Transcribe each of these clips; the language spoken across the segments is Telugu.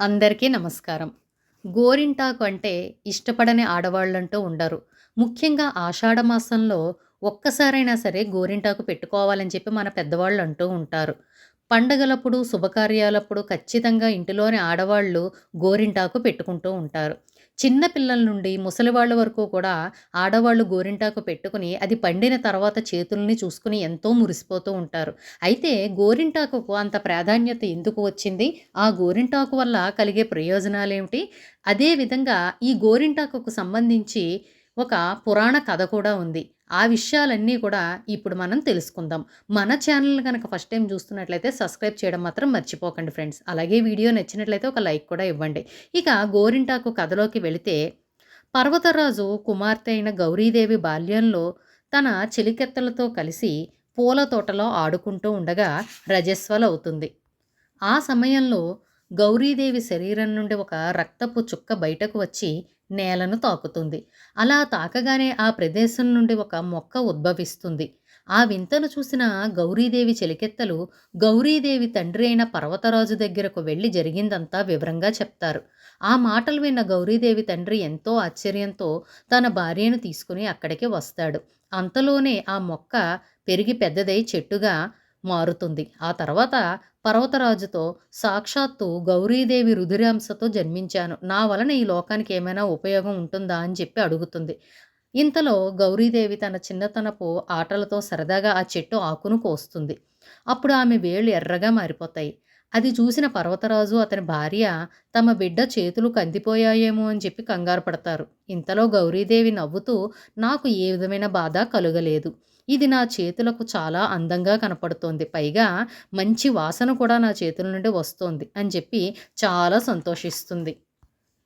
అందరికీ నమస్కారం. గోరింటాకు అంటే ఇష్టపడని ఆడవాళ్ళంటూ ఉండరు. ముఖ్యంగా ఆషాఢ మాసంలో ఒక్కసారైనా సరే గోరింటాకు పెట్టుకోవాలని చెప్పి మన పెద్దవాళ్ళు అంటూ ఉంటారు. పండగలప్పుడు శుభకార్యాలప్పుడు ఖచ్చితంగా ఇంటిలోని ఆడవాళ్ళు గోరింటాకు పెట్టుకుంటూ ఉంటారు. చిన్న పిల్లల నుండి ముసలివాళ్ళ వరకు కూడా ఆడవాళ్ళు గోరింటాకు పెట్టుకుని అది పండిన తర్వాత చేతుల్ని చూసుకుని ఎంతో మురిసిపోతూ ఉంటారు. అయితే గోరింటాకుకు అంత ప్రాధాన్యత ఎందుకు వచ్చింది? ఆ గోరింటాకు వల్ల కలిగే ప్రయోజనాలు ఏమిటి అదేవిధంగా ఈ గోరింటాకుకు సంబంధించి ఒక పురాణ కథ కూడా ఉంది. ఆ విషయాలన్నీ కూడా ఇప్పుడు మనం తెలుసుకుందాం. మన ఛానల్ కనుక ఫస్ట్ టైం చూస్తున్నట్లయితే సబ్స్క్రైబ్ చేయడం మాత్రం మర్చిపోకండి ఫ్రెండ్స్. అలాగే వీడియో నచ్చినట్లయితే ఒక లైక్ కూడా ఇవ్వండి. ఇక గోరింటాకు కథలోకి వెళితే పర్వతరాజు కుమార్తె అయిన గౌరీదేవి బాల్యంలో తన చెలికెత్తలతో కలిసి పూల తోటలో ఆడుకుంటూ ఉండగా రజస్వలవుతుంది ఆ సమయంలో గౌరీదేవి శరీరం నుండి ఒక రక్తపు చుక్క బయటకు వచ్చి నేలను తాకుతుంది. అలా తాకగానే ఆ ప్రదేశం నుండి ఒక మొక్క ఉద్భవిస్తుంది. ఆ వింతను చూసిన గౌరీదేవి చెలికెత్తలు గౌరీదేవి తండ్రి అయిన పర్వతరాజు దగ్గరకు వెళ్ళి జరిగిందంతా వివరంగా చెప్తారు. ఆ మాటలు విన్న గౌరీదేవి తండ్రి ఎంతో ఆశ్చర్యంతో తన భార్యను తీసుకుని అక్కడికి వస్తాడు. అంతలోనే ఆ మొక్క పెరిగి పెద్దదై చెట్టుగా మారుతుంది. ఆ తర్వాత పర్వతరాజుతో సాక్షాత్తు గౌరీదేవి రుధిరాంశతో జన్మించాను. నా వలన ఈ లోకానికి ఏమైనా ఉపయోగం ఉంటుందా అని చెప్పి అడుగుతుంది. ఇంతలో గౌరీదేవి తన చిన్నతనపు ఆటలతో సరదాగా ఆ చెట్టు ఆకును కోస్తుంది. అప్పుడు ఆమె వేళ్ళు ఎర్రగా మారిపోతాయి. అది చూసిన పర్వతరాజు అతని భార్య తమ బిడ్డ చేతులు కందిపోయాయేమో అని చెప్పి కంగారు పడతారు. ఇంతలో గౌరీదేవి నవ్వుతూ నాకు ఏ విధమైన బాధ కలుగలేదు. ఇది నా చేతులకు చాలా అందంగా కనపడుతోంది. పైగా మంచి వాసన కూడా నా చేతుల నుండి వస్తోంది అని చెప్పి చాలా సంతోషిస్తుంది.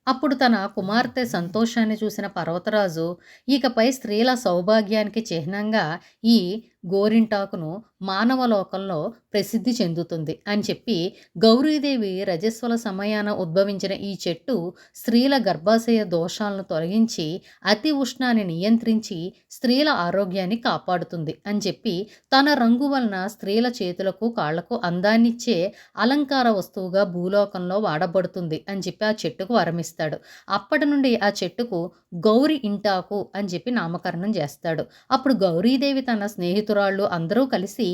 అప్పుడు తన కుమార్తె సంతోషాన్ని చూసిన పర్వతరాజు ఇకపై స్త్రీల సౌభాగ్యానికి చిహ్నంగా ఈ గోరింటాకును మానవ లోకంలో ప్రసిద్ధి చెందుతుంది అని చెప్పి గౌరీదేవి రజస్వల సమయాన ఉద్భవించిన ఈ చెట్టు స్త్రీల గర్భాశయ దోషాలను తొలగించి అతి ఉష్ణాన్ని నియంత్రించి స్త్రీల ఆరోగ్యాన్ని కాపాడుతుంది అని చెప్పి తన రంగు వలన స్త్రీల చేతులకు కాళ్ళకు అందాన్నిచ్చే అలంకార వస్తువుగా భూలోకంలో వాడబడుతుంది అని చెప్పి ఆ చెట్టుకు వరమిస్తాడు. అప్పటి నుండి ఆ చెట్టుకు గౌరి ఇంటాకు అని చెప్పి నామకరణం చేస్తాడు. అప్పుడు గౌరీదేవి తన స్నేహితు స్నేహితురాళ్ళు అందరూ కలిసి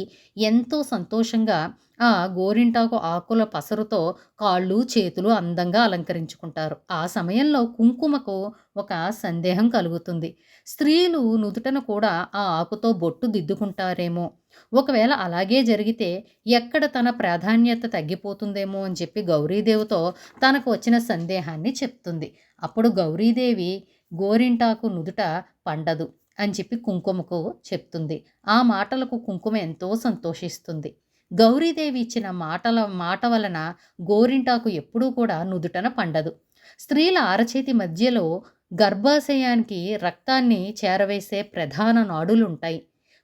ఎంతో సంతోషంగా ఆ గోరింటాకు ఆకుల పసరుతో కాళ్ళు చేతులు అందంగా అలంకరించుకుంటారు. ఆ సమయంలో కుంకుమకు ఒక సందేహం కలుగుతుంది. స్త్రీలు నుదుటన కూడా ఆ ఆకుతో బొట్టు దిద్దుకుంటారేమో. ఒకవేళ అలాగే జరిగితే ఎక్కడ తన ప్రాధాన్యత తగ్గిపోతుందేమో అని చెప్పి గౌరీదేవితో తనకు వచ్చిన సందేహాన్ని చెప్తుంది. అప్పుడు గౌరీదేవి గోరింటాకు నుదుట పండదు. అని చెప్పి కుంకుమకు చెప్తుంది. ఆ మాటలకు కుంకుమ ఎంతో సంతోషిస్తుంది. గౌరీదేవి ఇచ్చిన మాటల మాట వలన గోరింటాకు ఎప్పుడూ కూడా నుదుటన పండదు. స్త్రీల అరచేతి మధ్యలో గర్భాశయానికి రక్తాన్ని చేరవేసే ప్రధాన నాడులుంటాయి.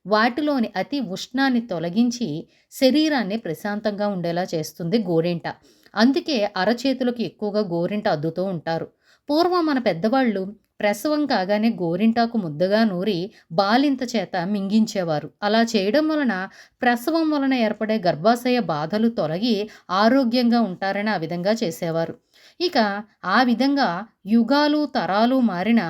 వాటిలోని అతి ఉష్ణాన్ని తొలగించి శరీరాన్ని ప్రశాంతంగా ఉండేలా చేస్తుంది గోరింట. అందుకే అరచేతులకు ఎక్కువగా గోరింట అద్దుతూ ఉంటారు. పూర్వం మన పెద్దవాళ్ళు ప్రసవం కాగానే గోరింటాకు ముద్దగా నూరి బాలింత చేత మింగించేవారు. అలా చేయడం వలన ప్రసవం వలన ఏర్పడే గర్భాశయ బాధలు తొలగి ఆరోగ్యంగా ఉంటారని ఆ విధంగా చేసేవారు. ఇక ఆ విధంగా యుగాలు తరాలు మారిన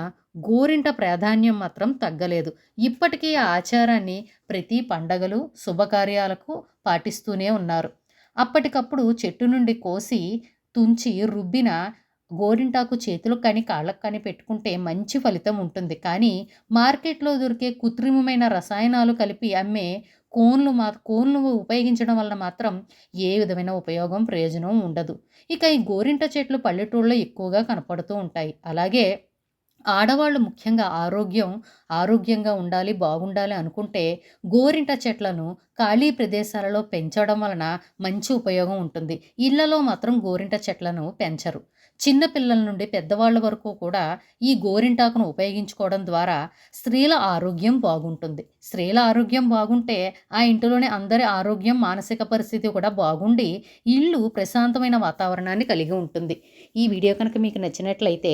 గోరింట ప్రాధాన్యం మాత్రం తగ్గలేదు. ఇప్పటికీ ఆ ఆచారాన్ని ప్రతి పండగలు శుభకార్యాలకు పాటిస్తూనే ఉన్నారు. అప్పటికప్పుడు చెట్టు నుండి కోసి తుంచి రుబ్బిన గోరింటాకు చేతులకు కానీ కాళ్ళకు కానీ పెట్టుకుంటే మంచి ఫలితం ఉంటుంది. కానీ మార్కెట్లో దొరికే కృత్రిమమైన రసాయనాలు కలిపి అమ్మే కోన్లు మా కోన్లు ఉపయోగించడం వలన మాత్రం ఏ విధమైన ఉపయోగం ప్రయోజనం ఉండదు. ఇక ఈ గోరింట చెట్లు పల్లెటూళ్ళలో ఎక్కువగా కనపడుతూ ఉంటాయి. అలాగే ఆడవాళ్ళు ముఖ్యంగా ఆరోగ్యం ఆరోగ్యంగా ఉండాలి బాగుండాలి అనుకుంటే గోరింట చెట్లను ఖాళీ ప్రదేశాలలో పెంచడం వలన మంచి ఉపయోగం ఉంటుంది. ఇళ్ళలో మాత్రం గోరింట చెట్లను పెంచరు. చిన్నపిల్లల నుండి పెద్దవాళ్ళ వరకు కూడా ఈ గోరింటాకును ఉపయోగించుకోవడం ద్వారా స్త్రీల ఆరోగ్యం బాగుంటుంది. స్త్రీల ఆరోగ్యం బాగుంటే ఆ ఇంటిలోని అందరి ఆరోగ్యం మానసిక పరిస్థితి కూడా బాగుండి ఇల్లు ప్రశాంతమైన వాతావరణాన్ని కలిగి ఉంటుంది. ఈ వీడియో కనుక మీకు నచ్చినట్లయితే